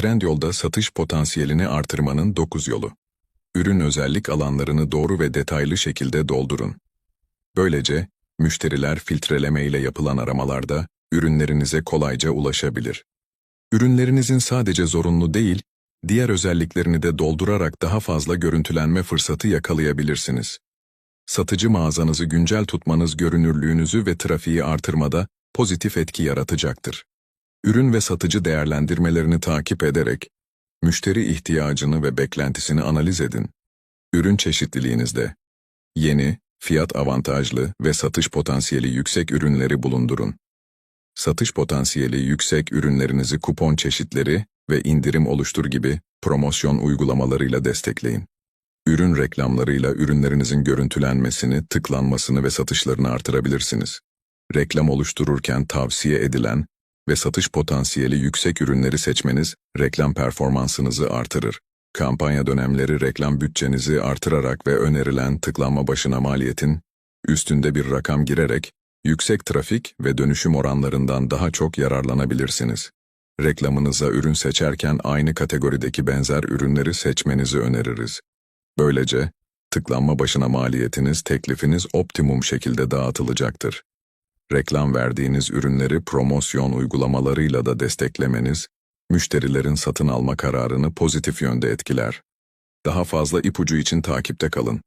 Trendyol'da satış potansiyelini artırmanın 9 yolu. Ürün özellik alanlarını doğru ve detaylı şekilde doldurun. Böylece, müşteriler filtreleme ile yapılan aramalarda ürünlerinize kolayca ulaşabilir. Ürünlerinizin sadece zorunlu değil, diğer özelliklerini de doldurarak daha fazla görüntülenme fırsatı yakalayabilirsiniz. Satıcı mağazanızı güncel tutmanız görünürlüğünüzü ve trafiği artırmada pozitif etki yaratacaktır. Ürün ve satıcı değerlendirmelerini takip ederek, müşteri ihtiyacını ve beklentisini analiz edin. Ürün çeşitliliğinizde yeni, fiyat avantajlı ve satış potansiyeli yüksek ürünleri bulundurun. Satış potansiyeli yüksek ürünlerinizi kupon çeşitleri ve indirim oluştur gibi promosyon uygulamalarıyla destekleyin. Ürün reklamlarıyla ürünlerinizin görüntülenmesini, tıklanmasını ve satışlarını artırabilirsiniz. Reklam oluştururken tavsiye edilen ve satış potansiyeli yüksek ürünleri seçmeniz reklam performansınızı artırır. Kampanya dönemleri reklam bütçenizi artırarak ve önerilen tıklanma başına maliyetin üstünde bir rakam girerek yüksek trafik ve dönüşüm oranlarından daha çok yararlanabilirsiniz. Reklamınıza ürün seçerken aynı kategorideki benzer ürünleri seçmenizi öneririz. Böylece tıklanma başına maliyetiniz, teklifiniz optimum şekilde dağıtılacaktır. Reklam verdiğiniz ürünleri promosyon uygulamalarıyla da desteklemeniz, müşterilerin satın alma kararını pozitif yönde etkiler. Daha fazla ipucu için takipte kalın.